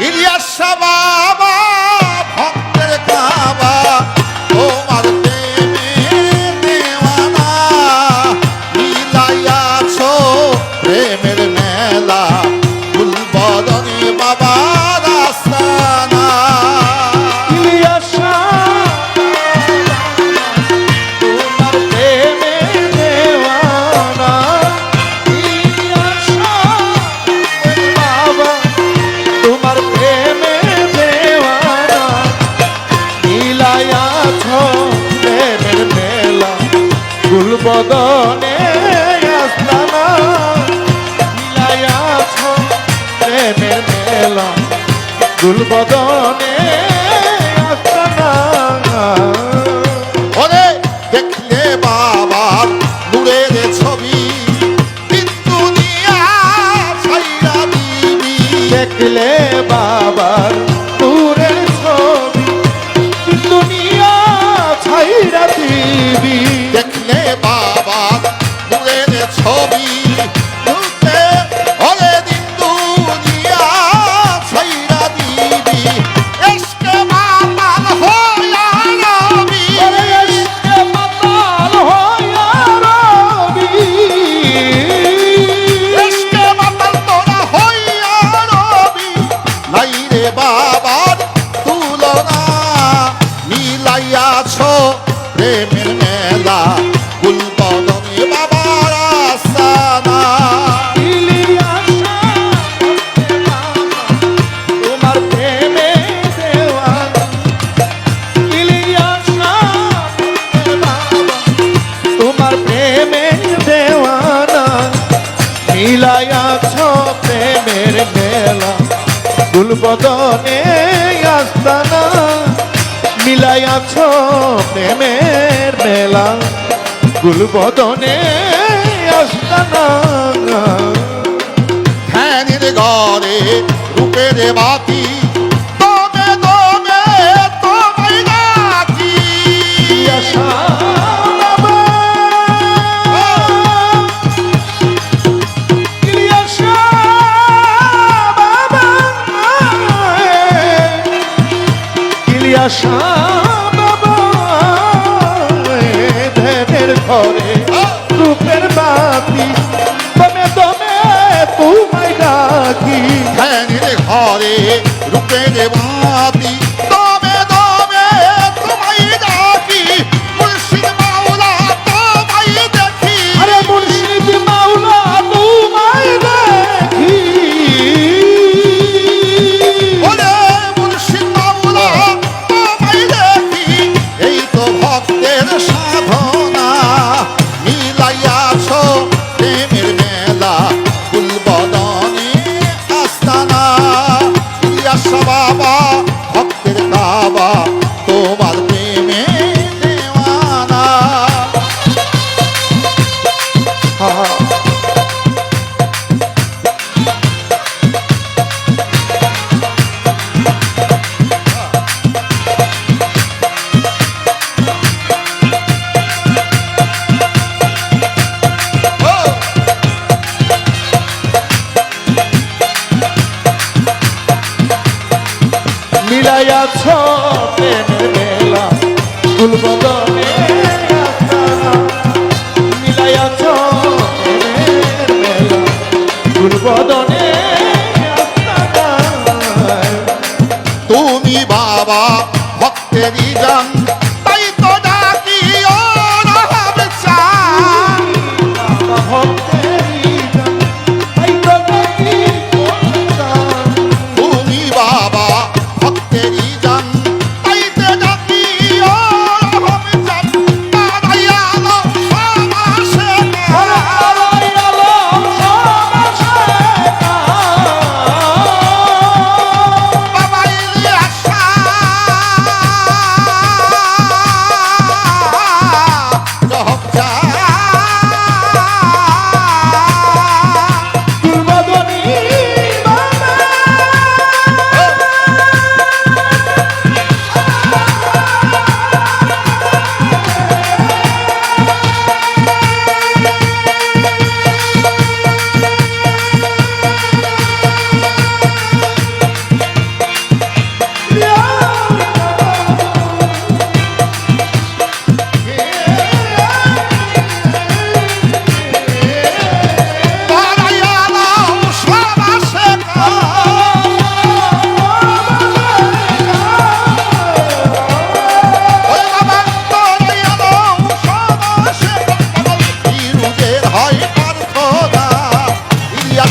ইলিয়াস বাবা দুলবদনে ওরে দেখলে বাবা নূরের ছবি। কিন্তু দেখলে বাবা নূরের ছবি। দুনিয়া ছাইরা দিবি। প্রেমের মেলা গুলবদনে বাবার আস্তানা। তোমার তোমার মেলা মিলাইয়াছ প্রেমের মেলা। গুলবদনে আসতানা ধ্যানের ঘরে রূপের বাতি আশা বাবা ধ্যানের ঘরে রূপের বাতি তমে তমে তোমায় ডাকি। বিদায় আছো প্রেমের মেলা তুলবদল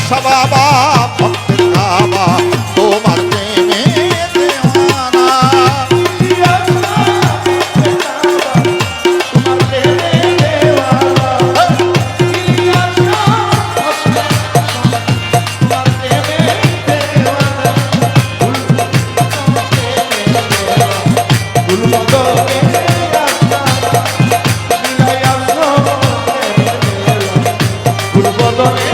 বাবা ভক্তের বাবা তোমার প্রেমে Lord.